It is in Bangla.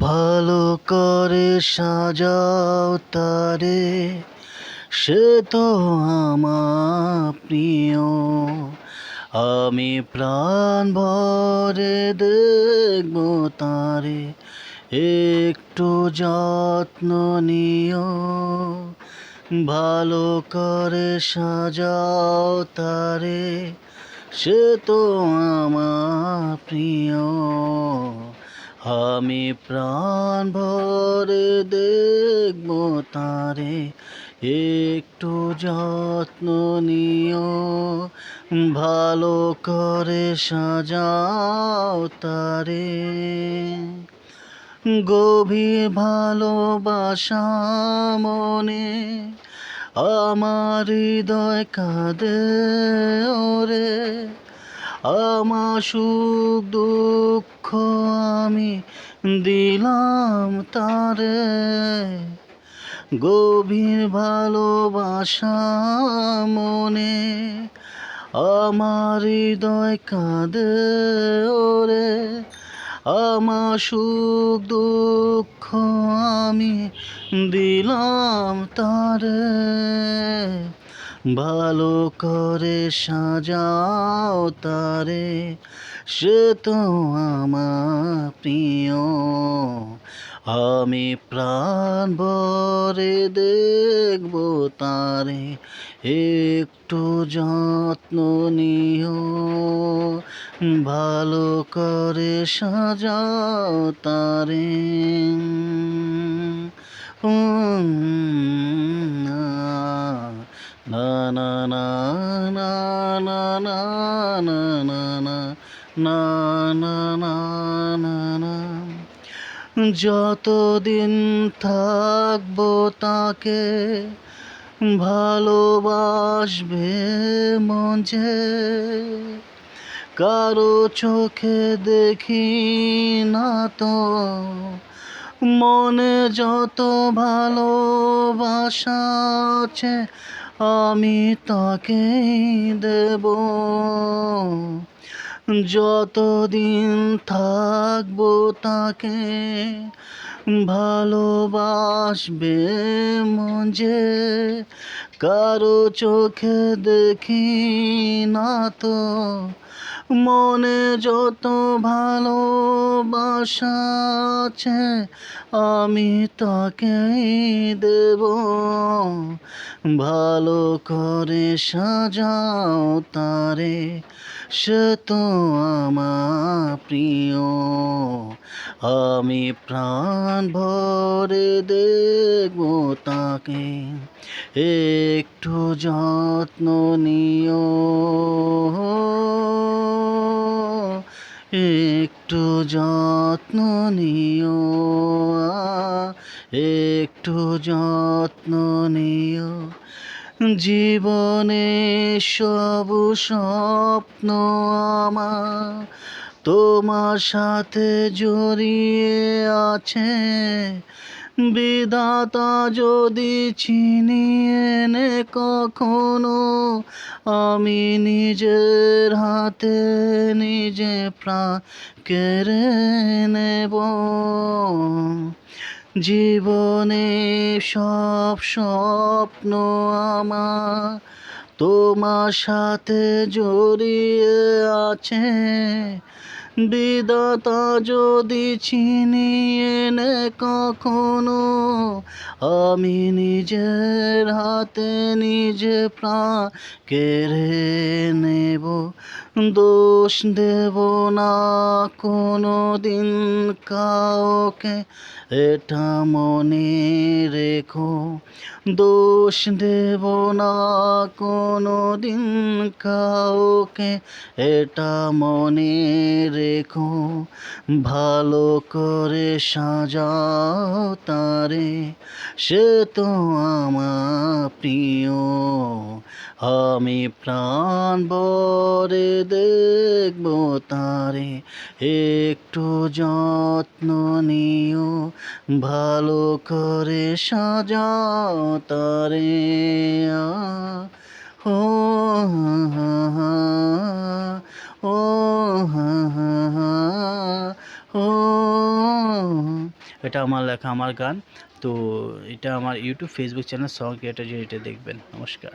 ভালো করে সাজাও তারে, সে তো প্রিয়। আমি প্রাণ ভরে দেখব তারে, একটু যত্ন নিও। ভালো করে সাজাও তারে, সে তো আমার প্রিয়। আমি প্রাণ ভরে দেখব তারে, একটু যত্ন নিও, ভালো করে সাজাও তারে। গভীর ভালোবাসা মনে আমার হৃদয় কাঁদে ওরে আমার সুখ দুঃখ আমি দিলাম তারে। গভীর ভালোবাসা মনে আমার হৃদয় কাঁদে ওরে। আমার সুখ দুঃখ আমি দিলাম তারে। ভালো করে সাজাও তারে, সে তো আমার প্রিয়। আমি প্রাণ ভরে দেখব তারে, একটু যত্ন নিও। ভালো করে সাজাও তারে। না না না না না না না না না না না না যতদিন থাকব তাকে ভালোবাসবে মন যে কারও চোখে দেখি না তো মনে যত ভালোবাসা আছে আমি তাকে দেব। যতদিন থাকব তাকে ভালোবাসবে মজে কারও চোখে দেখি না তো মনে যত ভালোবাসা আছে আমি তাকেই দেব। ভালো করে সাজাও তারে, সে তো আমার প্রিয়। আমি প্রাণ ভরে দেখব তাকে, একটু যত্ন নিও। একটু যত্ন নিও একটু যত্ন নিও। জীবনে সব স্বপ্ন আমার তোমার সাথে জড়িয়ে আছে। বিধাতা যদি চিনিয়ে নে কখনো, আমি নিজের হাতে নিজে প্রাণ কেড়ে নেব। জীবনে সব স্বপ্ন আমার তোমার সাথে জড়িয়ে আছে। বিদাতা যদি চিনিয়ে নে কখনো আমি নিজের হাতে নিজে প্রাণ কেড়ে নেব। দোষ দেব না কোনো দিন কাউকে। এটা মনে রেখো, দোষ দেব না কোনো দিন কাউকে। এটা মনে রেখো, ভালো করে সাজাও তারে। সে তো আমার প্রিয়, আমি প্রাণ ভরে দেখব তারে। একটু যত্ন নিও, ভালো করে সাজাও তারে। ও ও ও এটা আমার লেখা, আমার গান। তো এটা আমার YouTube Facebook channel song creator এটা দেখবেন। নমস্কার।